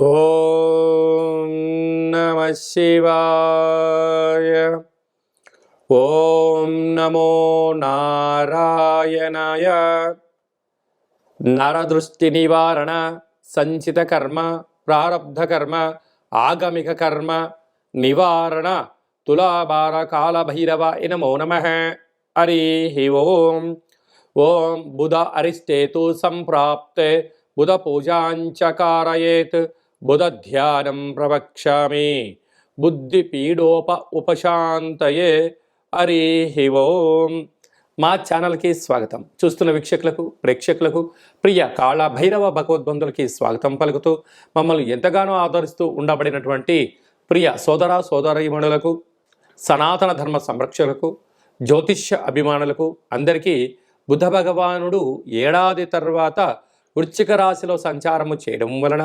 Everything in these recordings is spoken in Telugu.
ఓం నమ శివాయ. ఓం నమో నారాయణాయ. నరదృష్టి నివారణ సంచిత కర్మ ప్రారబ్ధ కర్మ ఆగమిక కర్మ నివారణ తులాభార కాళభైరవ నమో నమ. హరి ఓం. ఓం బుధ అరిష్టేతు సంప్రాప్తే బుధ పూజాంచ కారయేత్ ధ్యానం ప్రవక్ష్యామి. బుద్ధి పీడోప ఉపశాంతయే హరి ఓం. మా ఛానల్కి స్వాగతం. చూస్తున్న వీక్షకులకు ప్రేక్షకులకు ప్రియ కాళ భైరవ భగవద్బంధులకి స్వాగతం పలుకుతూ మమ్మల్ని ఎంతగానో ఆదరిస్తూ ఉండబడినటువంటి ప్రియ సోదర సోదరీమణులకు సనాతన ధర్మ సంరక్షకులకు జ్యోతిష్య అభిమానులకు అందరికీ బుధ భగవానుడు ఏడాది తర్వాత వృశ్చిక రాశిలో సంచారము చేయడం వలన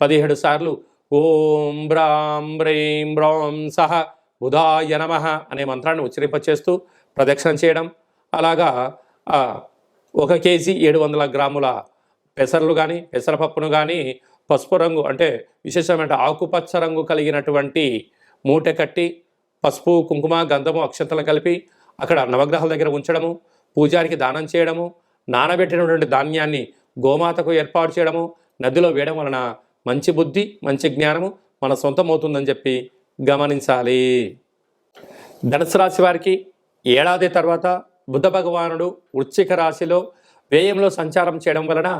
పదిహేడు సార్లు. ఓం బ్రాం బ్రైం బ్రౌం సహ బుధాయ నమ అనే మంత్రాన్ని ఉచ్చరింపచేస్తూ ప్రదక్షిణ చేయడం. అలాగా ఒక కేజీ ఏడు వందల గ్రాముల పెసర్లు కానీ పెసరపప్పును కానీ పసుపు రంగు అంటే విశేషమైన ఆకుపచ్చ రంగు కలిగినటువంటి మూట కట్టి పసుపు కుంకుమ గంధము అక్షంతలు కలిపి అక్కడ నవగ్రహాల దగ్గర ఉంచడము పూజారికి దానం చేయడము నానబెట్టినటువంటి ధాన్యాన్ని గోమాతకు ఏర్పాటు చేయడము నదిలో వేయడం వలన మంచి బుద్ధి మంచి జ్ఞానము మన సొంతం అవుతుందని చెప్పి గమనించాలి. ధనుసు రాశి వారికి ఏడాది తర్వాత బుద్ధ భగవానుడు వృశ్చిక రాశిలో వ్యయంలో సంచారం చేయడం వలన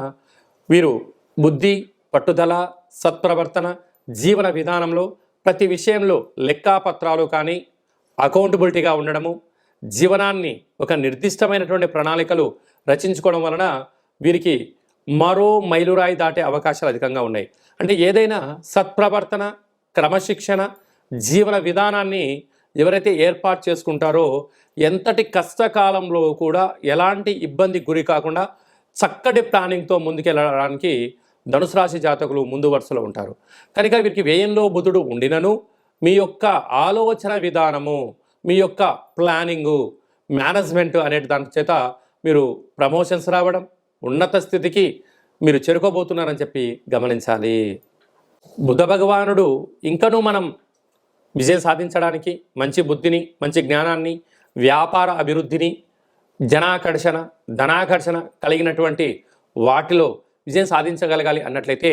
వీరు బుద్ధి పట్టుదల సత్ప్రవర్తన జీవన విధానంలో ప్రతి విషయంలో లెక్కాపత్రాలు కానీ అకౌంటబిలిటీగా ఉండడము జీవనాన్ని ఒక నిర్దిష్టమైనటువంటి ప్రణాళికలు రచించుకోవడం వలన వీరికి మరో మైలురాయి దాటే అవకాశాలు అధికంగా ఉన్నాయి. అంటే ఏదైనా సత్ప్రవర్తన క్రమశిక్షణ జీవన విధానాన్ని ఎవరైతే ఏర్పాటు చేసుకుంటారో ఎంతటి కష్టకాలంలో కూడా ఎలాంటి ఇబ్బంది గురి కాకుండా చక్కటి ప్లానింగ్తో ముందుకెళ్ళడానికి ధనుసు రాశి జాతకులు ముందు వరుసలో ఉంటారు. కనుక వీరికి వ్యయంలో బుధుడు ఉండినను మీ యొక్క ఆలోచన విధానము మీ యొక్క ప్లానింగు మేనేజ్మెంట్ అనే దాని చేత మీరు ప్రమోషన్స్ రావడం ఉన్నత స్థితికి మీరు చేరుకోబోతున్నారని చెప్పి గమనించాలి. బుద్ధ భగవానుడు ఇంకనూ మనం విజయం సాధించడానికి మంచి బుద్ధిని మంచి జ్ఞానాన్ని వ్యాపార అభివృద్ధిని జనాకర్షణ ధనాకర్షణ కలిగినటువంటి వాటిలో విజయం సాధించగలగాలి అన్నట్లయితే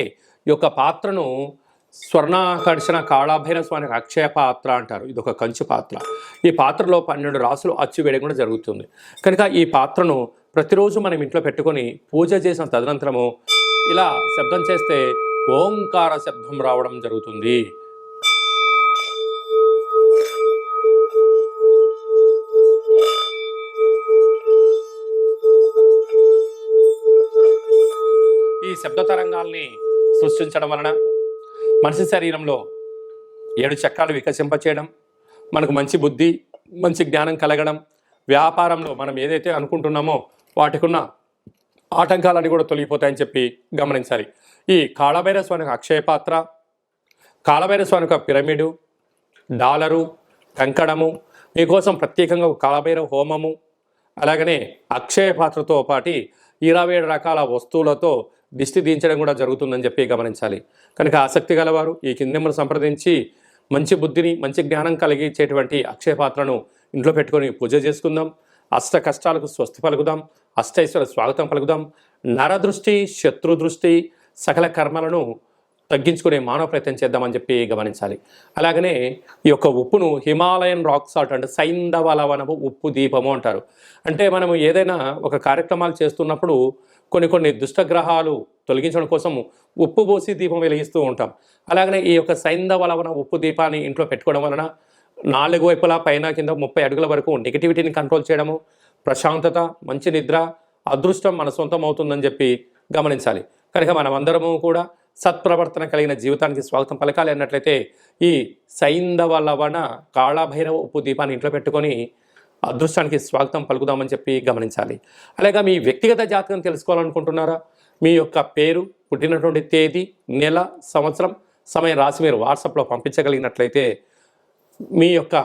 ఈ యొక్క పాత్రను స్వర్ణాకర్షణ కాళాభైర స్వామి అక్షయ పాత్ర అంటారు. ఇది ఒక కంచు పాత్ర. ఈ పాత్రలో పన్నెండు రాసులు అచ్చు వేయడం కూడా జరుగుతుంది. కనుక ఈ పాత్రను ప్రతిరోజు మనం ఇంట్లో పెట్టుకొని పూజ చేసిన తదనంతరము ఇలా శబ్దం చేస్తే ఓంకార శబ్దం రావడం జరుగుతుంది. ఈ శబ్ద తరంగాల్ని సృష్టించడం వలన మనిషి శరీరంలో ఏడు చక్రాలు వికసింపచేయడం మనకు మంచి బుద్ధి మంచి జ్ఞానం కలగడం వ్యాపారంలో మనం ఏదైతే అనుకుంటున్నామో వాటికున్న ఆటంకాలన్నీ కూడా తొలగిపోతాయని చెప్పి గమనించాలి. ఈ కాళభైర స్వామి అక్షయ పాత్ర కాళభైర స్వామి పిరమిడు డాలరు కంకణము మీకోసం ప్రత్యేకంగా కాళభైరవ హోమము అలాగనే అక్షయ పాత్రతో పాటి ఇరవై ఏడు రకాల వస్తువులతో దిష్టి దించడం కూడా జరుగుతుందని చెప్పి గమనించాలి. కనుక ఆసక్తి గలవారు ఈ కింద సంప్రదించి మంచి బుద్ధిని మంచి జ్ఞానం కలిగించేటువంటి అక్షయ పాత్రను ఇంట్లో పెట్టుకొని పూజ చేసుకుందాం. అష్ట కష్టాలకు స్వస్తి పలుకుదాం. అష్టైశ్వర స్వాగతం పలుకుదాం. నరదృష్టి శత్రు దృష్టి సకల కర్మలను తగ్గించుకునే మానవ ప్రయత్నం చేద్దామని చెప్పి గమనించాలి. అలాగనే ఈ యొక్క ఉప్పును హిమాలయన్ రాక్ సాల్ట్ అంటే సైంధవ లవణము ఉప్పు దీపము అంటారు. అంటే మనము ఏదైనా ఒక కార్యక్రమాలు చేస్తున్నప్పుడు కొన్ని కొన్ని దుష్టగ్రహాలు తొలగించడం కోసం ఉప్పు పోసి దీపం వెలిగిస్తూ ఉంటాం. అలాగనే ఈ యొక్క సైంధవ లవణ ఉప్పు దీపాన్ని ఇంట్లో పెట్టుకోవడం వలన నాలుగు వైపులా పైన కింద ముప్పై అడుగుల వరకు నెగిటివిటీని కంట్రోల్ చేయడము ప్రశాంతత మంచి నిద్ర అదృష్టం మన సొంతం అవుతుందని చెప్పి గమనించాలి. కనుక మనమందరము కూడా సత్ప్రవర్తన కలిగిన జీవితానికి స్వాగతం పలకాలి అన్నట్లయితే ఈ సైంధవ లవణ కాళభైరవ ఉప్పు దీపాన్ని ఇంట్లో పెట్టుకొని అదృష్టానికి స్వాగతం పలుకుదామని చెప్పి గమనించాలి. అలాగే మీ వ్యక్తిగత జాతకం తెలుసుకోవాలనుకుంటున్నారా? మీ యొక్క పేరు పుట్టినటువంటి తేదీ నెల సంవత్సరం సమయం రాసి మీరు వాట్సాప్లో పంపించగలిగినట్లయితే మీ యొక్క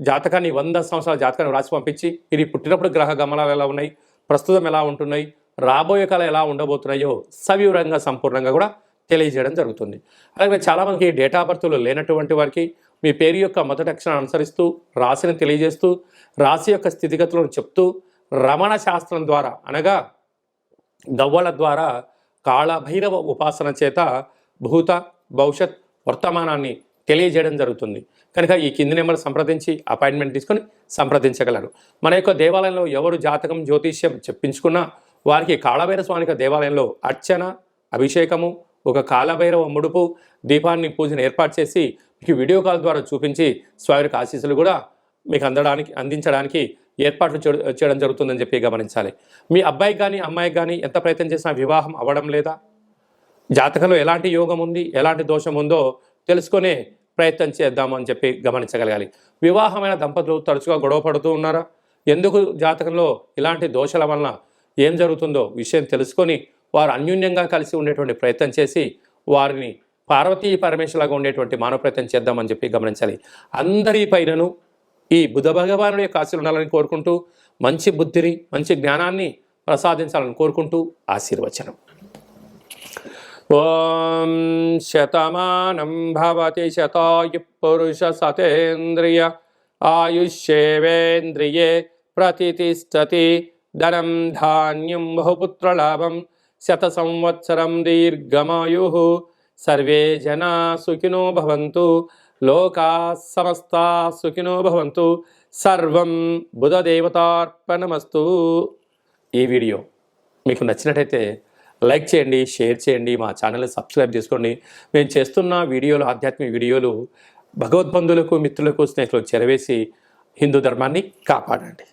జాతకాన్ని వంద సంవత్సరాల జాతకాన్ని రాసి పంపించి ఇది పుట్టినప్పుడు గ్రహ గమనాలు ఎలా ఉన్నాయి ప్రస్తుతం ఎలా ఉంటున్నాయి రాబోయే కాలం ఎలా ఉండబోతున్నాయో సవివరంగా సంపూర్ణంగా కూడా తెలియజేయడం జరుగుతుంది. అలాగే చాలామందికి డేట్ ఆఫ్ బర్త్లు లేనటువంటి వారికి మీ పేరు యొక్క మొదటి అక్షరం అనుసరిస్తూ రాశిని తెలియజేస్తూ రాశి యొక్క స్థితిగతులను చెప్తూ రమణ శాస్త్రం ద్వారా అనగా గవ్వల ద్వారా కాళభైరవ ఉపాసన చేత భూత భవిష్యత్ వర్తమానాన్ని తెలియజేయడం జరుగుతుంది. కనుక ఈ కింది నెంబర్ సంప్రదించి అపాయింట్మెంట్ తీసుకొని సంప్రదించగలరు. మన యొక్క దేవాలయంలో ఎవరు జాతకం జ్యోతిష్యం చెప్పించుకున్నా వారికి కాళభైర స్వామిక దేవాలయంలో అర్చన అభిషేకము ఒక కాలభైరవ ముడుపు దీపాన్ని పూజను ఏర్పాటు చేసి మీకు వీడియో కాల్ ద్వారా చూపించి స్వామికి ఆశీస్సులు కూడా మీకు అందడానికి అందించడానికి ఏర్పాట్లు చేయడం జరుగుతుందని చెప్పి గమనించాలి. మీ అబ్బాయికి కానీ అమ్మాయికి కానీ ఎంత ప్రయత్నం చేసినా వివాహం అవ్వడం లేదా? జాతకంలో ఎలాంటి యోగం ఉంది ఎలాంటి దోషం ఉందో తెలుసుకునే ప్రయత్నం చేద్దామని చెప్పి గమనించగలగాలి. వివాహమైన దంపతులు తరచుగా గొడవ పడుతూ ఉన్నారా? ఎందుకు జాతకంలో ఇలాంటి దోషాల వలన ఏం జరుగుతుందో విషయం తెలుసుకొని వారు అన్యోన్యంగా కలిసి ఉండేటువంటి ప్రయత్నం చేసి వారిని పార్వతీ పరమేశ్వరులాగా ఉండేటువంటి మానవ ప్రయత్నం చేద్దామని చెప్పి గమనించాలి. అందరి పైనను ఈ బుధ భగవానుడి యొక్క ఆశలు ఉండాలని కోరుకుంటూ మంచి బుద్ధిని మంచి జ్ఞానాన్ని ప్రసాదించాలని కోరుకుంటూ ఆశీర్వచనం. ఓం శతమానం భవతి శతాయు పురుష సతేంద్రియ ఆయుష్యేవేంద్రియే ప్రతిష్టతి ధనం ధాన్యం బహుపుత్రలాభం శత సంవత్సరం దీర్ఘమాయు సర్వే జనా సుఖినో భవంతు లోకా సమస్తా సుఖినో భవంతు సర్వం బుధదేవతార్పణమస్తు ఈ వీడియో మీకు నచ్చినట్టయితే లైక్ చేయండి షేర్ చేయండి మా ఛానల్ని సబ్స్క్రైబ్ చేసుకోండి. మేము చేస్తున్న వీడియోలు ఆధ్యాత్మిక వీడియోలు భగవద్బంధులకు మిత్రులకు స్నేహితులకు చెరవేసి హిందూ ధర్మాన్ని కాపాడండి.